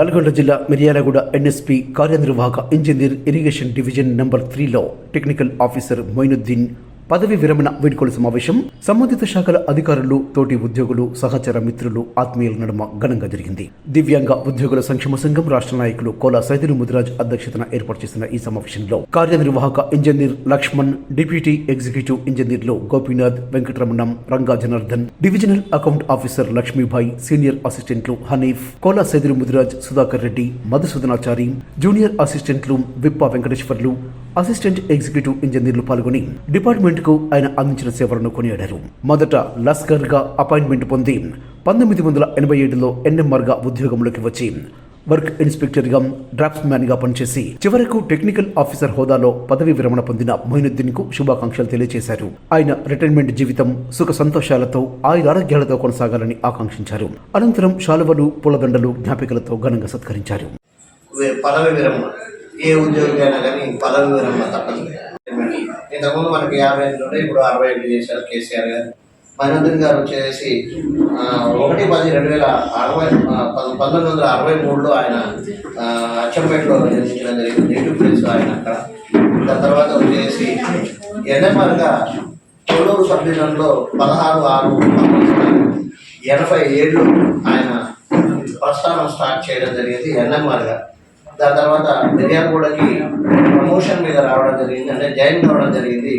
నల్గొండ జిల్లా మిర్యాలగూడ ఎన్ఎస్పి కార్యనిర్వాహక engineer irrigation division number త్రీలో టెక్నికల్ ఆఫీసర్ మొయినుద్దీన్ పదవి విరమణ వేడుకల సమావేశం. సంబంధిత శాఖల అధికారులు తోటి ఉద్యోగులు సహచర మిత్రులు ఆత్మీయుల నడుమ ఘనంగా జరిగింది. దివ్యాంగ ఉద్యోగుల సంక్షేమ సంఘం రాష్ట్ర నాయకులు కోలా సైదులు ముదిరాజ్ అధ్యక్షతన ఏర్పాటు చేసిన ఈ సమావేశంలో కార్యనిర్వాహక ఇంజనీర్ లక్ష్మణ్ డిప్యూటీ ఎగ్జిక్యూటివ్ ఇంజనీర్లు Gopinath Venkataramanam Ranga Janardhan divisional account officer Lakshmibai senior అసిస్టెంట్లు హనీఫ్ కోలా సైదులు ముదిరాజ్ సుధాకర్ రెడ్డి మధుసూదనాచారి జూనియర్ అసిస్టెంట్లు విప్ప వెంకటేశ్వర్లు అసిస్టెంట్ ఎగ్జిక్యూటివ్ ఇంజనీర్లు పాల్గొని డిపార్ట్మెంట్కు ఆయన అందించిన సేవలను కొనియాడారు. మొదట లస్కర్గా అపాయింట్మెంట్ పొంది పంతొమ్మిది వందల ఎనభై ఏడులో ఎన్ఎంఆర్గా ఉద్యోగంలోకి వచ్చి వర్క్ ఇన్స్పెక్టర్గా డ్రాఫ్ట్స్ మ్యాన్గా పనిచేసి చివరకు టెక్నికల్ ఆఫీసర్ హోదాలో పదవి విరమణ పొందిన మొయినుద్దీన్కు శుభాకాంక్షలు తెలియజేశారు ఆయన రిటైర్మెంట్ జీవితం సుఖ సంతోషాలతో ఆయురారోగ్యాలతో కొనసాగాలని ఆకాంక్షించారు. అనంతరం శాలువలు పూలదండలు జ్ఞాపికలతో ఘనంగా సత్కరించారు. పదవి విరమణ. ఏ ఉద్యోగి అయినా కానీ పదవి విరమణ తప్పదు. ఇంతకుముందు మనకి యాభై ఐదు ఉంటే ఇప్పుడు అరవై ఐదు చేశారు కేసీఆర్ గారు. మహేంద్రన్ గారు వచ్చేసి ఒకటి పది రెండు వేల అరవై పంతొమ్మిది వందల అరవై మూడులో ఆయన అచ్చంపేటలో జన్మించడం జరిగింది. నేటివ్ ప్రిన్స్ ఆయన అక్కడ. దాని తర్వాత వచ్చేసి ఎన్ఎంఆర్గా తొలూరు సబ్ డివిజన్లో పదహారు ఆరు ఎనభై ఏళ్ళు ఆయన ప్రస్థానం స్టార్ట్ చేయడం జరిగింది ఎన్ఎంఆర్గా. దాని తర్వాత మిర్యాలగూడకి ప్రమోషన్ మీద రావడం జరిగింది అంటే జాయిన్ కావడం జరిగింది.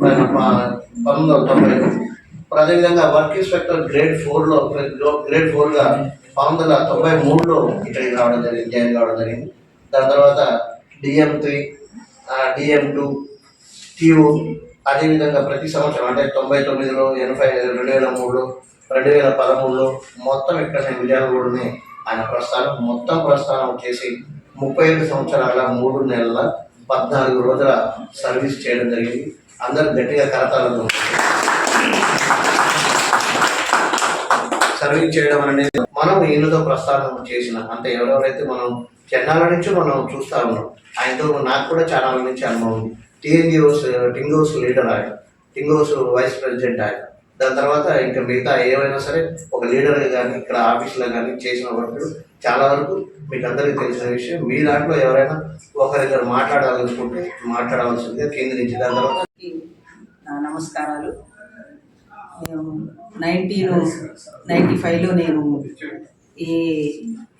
పంతొమ్మిది వందల తొంభై అదేవిధంగా వర్క్ ఇన్స్పెక్టర్ గ్రేడ్ ఫోర్లో గ్రేడ్ ఫోర్గా పంతొమ్మిది వందల తొంభై మూడులో ఇక్కడికి రావడం జరిగింది జాయిన్ కావడం జరిగింది. దాని తర్వాత DM three DM two TO అదేవిధంగా ప్రతి సంవత్సరం అంటే తొంభై తొమ్మిదిలో ఎనభై రెండు వేల మూడులో రెండు వేల పదమూడులో మొత్తం ఇక్కడనే విజయవాడలోనే ఆయన ప్రస్థానం మొత్తం ప్రస్థానం వచ్చేసి ముప్పై ఐదు సంవత్సరాల మూడు నెలల పద్నాలుగు రోజుల సర్వీస్ చేయడం జరిగింది. అందరూ గట్టిగా కరతాలతో సర్వీస్ చేయడం అనేది మనం ఈయనతో ప్రస్థానం చేసిన అంటే ఎవరెవరైతే మనం చెన్నాల నుంచి మనం చూస్తా ఉన్నాం ఆయనతో నాకు కూడా చాలా నుంచి అనుభవం ఉంది. టీఎన్జిఓస్ టింగోస్ లీడర్ ఆయన. టింగోస్ వైస్ ప్రెసిడెంట్ ఆయన. దాని తర్వాత ఇంకా మిగతా ఏమైనా సరే ఒక లీడర్గా కానీ ఇక్కడ ఆఫీస్లో కానీ చేసిన వరకు చాలా వరకు మీకు అందరికీ తెలిసిన విషయం. మీ దాంట్లో ఎవరైనా ఒకరిద్దరు మాట్లాడాలనుకుంటే మాట్లాడవలసిందిగా కింద నుంచి దాని తర్వాత నమస్కారాలు. నేను నైన్టీన్ నైంటీ ఫైవ్లో నేను ఈ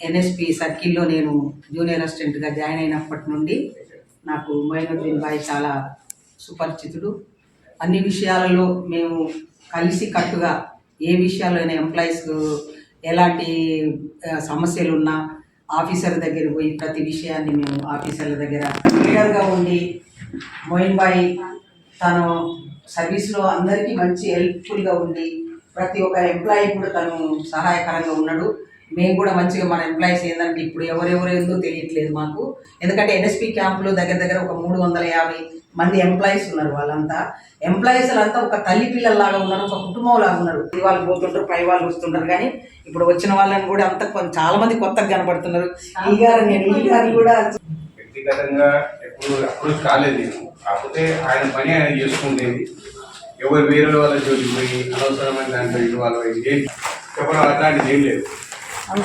ఎన్ఎస్పి సర్కిల్లో నేను జూనియర్ అసిస్టెంట్గా జాయిన్ అయినప్పటి నుండి నాకు మైనుద్దీన్ భాయ్ చాలా సుపరిచితుడు. అన్ని విషయాలలో మేము కలిసి కట్టుగా ఏ విషయాలైనా ఎంప్లాయీస్ ఎలాంటి సమస్యలు ఉన్నా ఆఫీసర్ దగ్గర పోయి ప్రతి విషయాన్ని మేము ఆఫీసర్ల దగ్గర క్లియర్గా ఉండి మోయిన్ భాయ్ తను సర్వీస్లో అందరికీ మంచి హెల్ప్ఫుల్గా ఉండి ప్రతి ఒక్క ఎంప్లాయీ కూడా తను సహాయకరంగా ఉన్నాడు. మేము కూడా మంచిగా మన ఎంప్లాయీస్ ఏంటంటే ఇప్పుడు ఎవరెవరు ఏందో తెలియట్లేదు మాకు. ఎందుకంటే ఎన్ఎస్పి క్యాంపులో దగ్గర దగ్గర ఒక మూడు వందల యాభై మంది ఎంప్లాయీస్ ఉన్నారు వాళ్ళంతా. ఎంప్లాయీస్ అంతా ఒక తల్లి పిల్లల్లాగా ఉన్నారు ఒక కుటుంబం లాగా ఉన్నారు. ఇది వాళ్ళు పోతుంటారు పై వాళ్ళు వస్తుంటారు కానీ ఇప్పుడు వచ్చిన వాళ్ళని కూడా అంత చాలా మంది కొత్తగా కనపడుతున్నారు ఈ గారు నేను ఈ గారిని కూడా వ్యక్తిగతంగా ఎప్పుడు అప్రోచ్ కాలేదు. నేను కాకపోతే ఆయన పని ఆయన చేసుకుంటేది ఎవరు వేరే వాళ్ళ జోలికి పోయి అనవసరమైన దాంట్లో అయ్యి ఏం చెప్పడం అట్లాంటిది ఏం లేదు.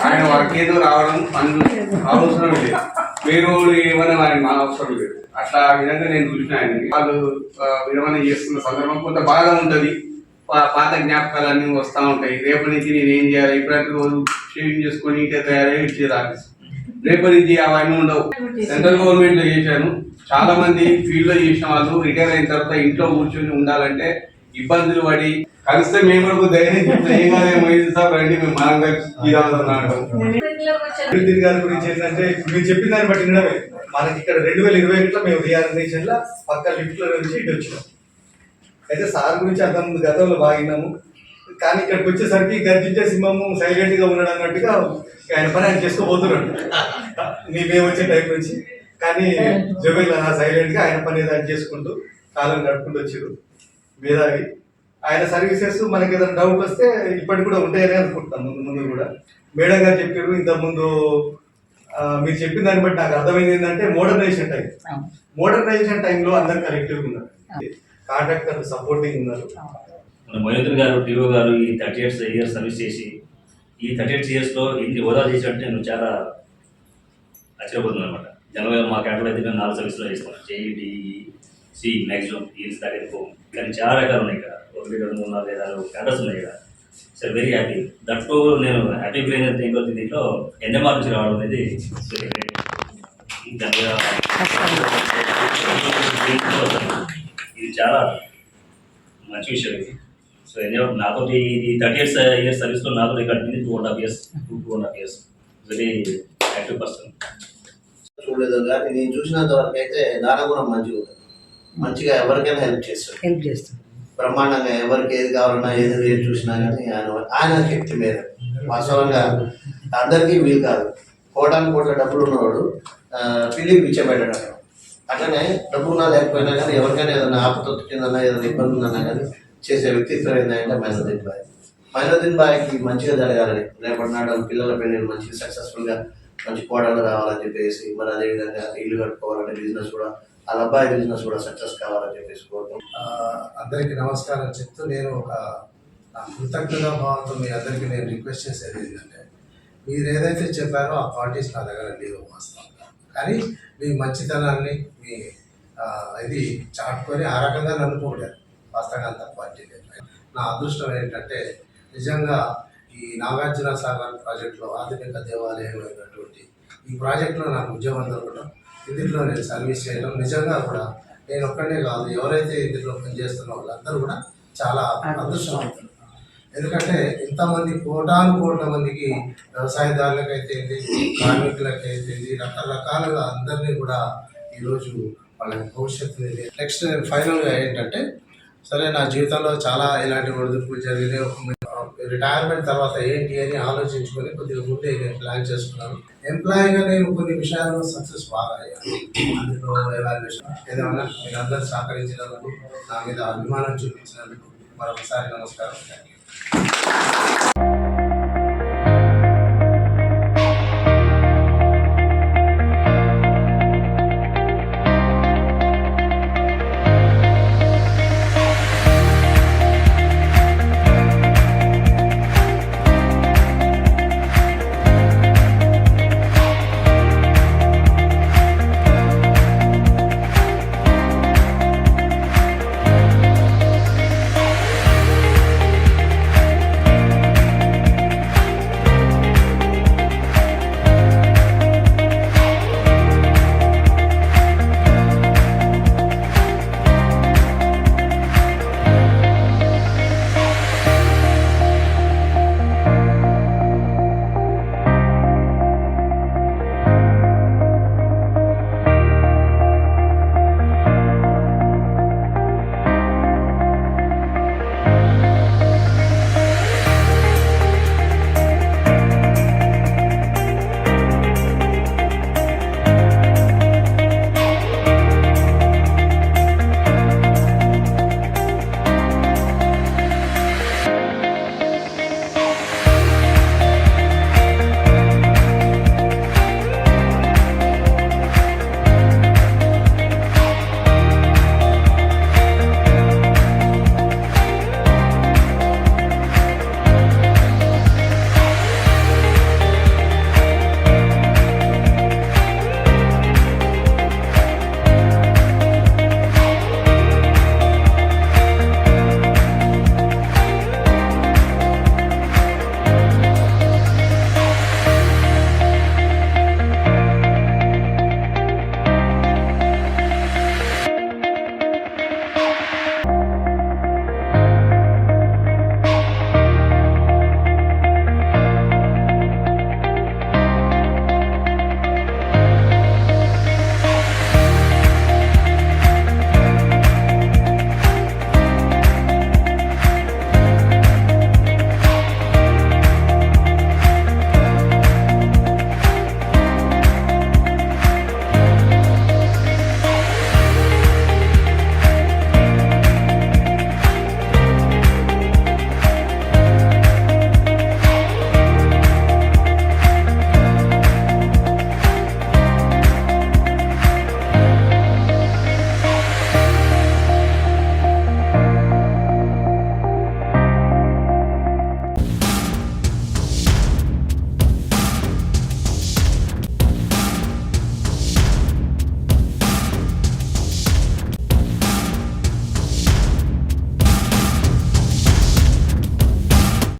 ఆయన వర్క్ ఏదో రావడం పనులు అవసరం లేదు. వేరే వాళ్ళు ఏమైనా వారికి మా అవసరం లేదు. అట్లా విధంగా నేను చూసిన వాళ్ళు విరమణ చేస్తున్న సందర్భం కొంత బాధ ఉంటుంది. పా- పాత జ్ఞాపకాలన్నీ వస్తూ ఉంటాయి. రేపటి నుంచి నేను ఏం చేయాలి? ఇప్పుడంటే రోజు షేవింగ్ చేసుకొని ఇంకే తయారై ఇచ్చేది ఆఫీస్. రేపటి నుంచి అవన్నీ ఉండవు. సెంట్రల్ గవర్నమెంట్లో చేశాను. చాలా మంది ఫీల్డ్లో చేసిన వాళ్ళు రిటైర్ అయిన తర్వాత ఇంట్లో కూర్చొని ఉండాలంటే ఇబ్బందులు పడి కలిస్తే మేము కూడా ధైర్యం చెప్తాం ఏం కాదేమో సార్ రండి మేము మనం కలిసి తీరాలని అంటాం అభివృద్ధి గారి గురించి ఏంటంటే ఇప్పుడు మీరు చెప్పిన దాన్ని బట్టి వినడమే మనకి ఇక్కడ రెండు వేల ఇరవై ఒకటిలో మేము రీఆర్గనైజేషన్లో పక్క లిఫ్ట్లో నుంచి ఇటు వచ్చినాం. అయితే సార్ గురించి అంత ముందు గతంలో బాగినాము కానీ ఇక్కడికి వచ్చేసరికి గర్జించే సింహము సైలెంట్గా ఉన్నాడు అన్నట్టుగా ఆయన పని ఆయన చేసుకోబోతున్నాడు. మేము వచ్చే టైం నుంచి. కానీ జోబెల్ సైలెంట్గా ఆయన పని ఆయన చేసుకుంటూ కాలం గడుపుకుంటూ వచ్చారు మేధావి. ఆయన సర్వీసెస్ మనకి ఏదైనా డౌట్ వస్తే ఇప్పటికి కూడా ఉంటాయని అనుకుంటున్నాం ముందు ముందు కూడా. మేడం గారు చెప్పారు ఇంత ముందు ఆ, మీరు చెప్పిన దాన్ని బట్టి నాకు అర్థమైంది ఏంటంటే మోడర్నైజేషన్ టైం మోడర్నైజేషన్ టైంలో అందరు కరెక్టివ్ ఉన్నారు. కాంట్రాక్టర్ సపోర్టింగ్ ఉన్నారు. మన మహేంద్ర గారు టీఓ గారు ఈ థర్టీ ఇయర్స్ ఇయర్ సర్వీస్ చేసి ఈ థర్టీ ఎయిట్ ఇయర్స్లో ఇన్ని హోదా చేసినట్టు నేను చాలా ఆశ్చర్యపోతున్నాను అనమాట జనరల్గా మా క్యాటలో అయితే మేము నాలుగు సర్వీస్లో చేస్తాం. జేఈడి సి మ్యాక్సిమం హీల్స్ దాకా ఎక్కువ కానీ చాలా రకాలు ఉన్నాయి ఇక్కడ. ఒకటి రెండు మూడు నాలుగు ఐదు ఆరు ఉన్నాయి ఇక్కడ. సో వెరీ హ్యాపీ దట్టు నేను హ్యాపీ ఫీల్ అయితే ఇంకో దీంట్లో ఎన్ఎంఆర్ నుంచి రావడం అనేది ఇది చాలా మంచి విషయం ఇది. సో ఎన్ని నాతో ఇది థర్టీ ఇయర్స్ ఇయర్స్ సర్వీస్లో నాతో ఇక్కడ two and half years two two and half years. Very active person చూడలేదు కానీ నేను చూసినంత వరకు అయితే నారాగుణం మంచిగా ఉంది మంచిగా ఎవరికైనా హెల్ప్ చేస్తాడు హెల్ప్ చేస్తాం బ్రహ్మాండంగా ఎవరికి ఏది కావాలన్నా ఏది ఏది చూసినా కానీ ఆయన ఆయన శక్తి మీద. వాస్తవంగా అందరికీ వీలు కాదు. కోటాను కోట్ల డబ్బులు ఉన్నవాడు పిల్లికి పిచ్చబెట్టాడు అట్లనే డబ్బు ఉన్నా లేకపోయినా కానీ ఎవరికైనా ఏదైనా ఆపద వచ్చిందన్నా ఏదైనా ఇబ్బంది ఉందన్నా కానీ చేసే వ్యక్తిత్వం ఏంటంటే మైనుద్దీన్ బాయ్ మైనుద్దీన్ బాయ్కి మంచిగా జరగాలని రేపటి నాడు పిల్లల పెళ్ళి మంచిగా సక్సెస్ఫుల్గా మంచి కోడలు రావాలని చెప్పేసి మరి అదేవిధంగా ఇల్లు కట్టుకోవాలంటే బిజినెస్ కూడా వాళ్ళ అబ్బాయి బిజినెస్ కూడా సక్సెస్ కావాలని చెప్పేసి కోరుతాం అందరికీ నమస్కారం చెప్తూ నేను ఒక నా కృతజ్ఞత భావంతో మీ అందరికీ నేను రిక్వెస్ట్ చేసేది ఏంటంటే మీరు ఏదైతే చెప్పారో ఆ పార్టీస్ నా దగ్గర లేవు వాస్తవంగా. కానీ మీ మంచితనాన్ని మీ ఇది చాటుకొని ఆ రకంగా నన్నుకోలేరు పొగిడారు. వాస్తవంగా అంత నా అదృష్టం ఏంటంటే నిజంగా ఈ నాగార్జున సాగర్ ప్రాజెక్టులో ఆధునిక దేవాలయం అయినటువంటి ఈ ప్రాజెక్టులో నాకు ఉద్యోగం దొరకడం ఇందులో నేను సర్వీస్ చేయడం. నిజంగా కూడా నేను ఒక్కడే కాదు ఎవరైతే ఇందులో పనిచేస్తున్న వాళ్ళందరూ కూడా చాలా అదృష్టవంతులు. ఎందుకంటే ఇంతమంది కోటాను కోట్ల మందికి వ్యవసాయదారులకైతే ఏంటి కార్మికులకైతే ఏంటి రకరకాలుగా అందరినీ కూడా ఈరోజు వాళ్ళ భవిష్యత్తు నెక్స్ట్ నేను ఫైనల్గా ఏంటంటే సరే నా జీవితంలో చాలా ఇలాంటి ఒడిదుడుకులు జరిగినాయి. రిటైర్మెంట్ తర్వాత ఏంటి అని ఆలోచించుకొని కొద్దిగా ముందే నేను ప్లాన్ చేసుకున్నాను. ఎంప్లాయీగా నేను కొన్ని విషయాల్లో సక్సెస్ బాగా అయ్యాను అందులో ఎవాల్యుయేషన్ మీరు సహకరించినందుకు నా మీద అభిమానం చూపించినందుకు మరొకసారి నమస్కారం.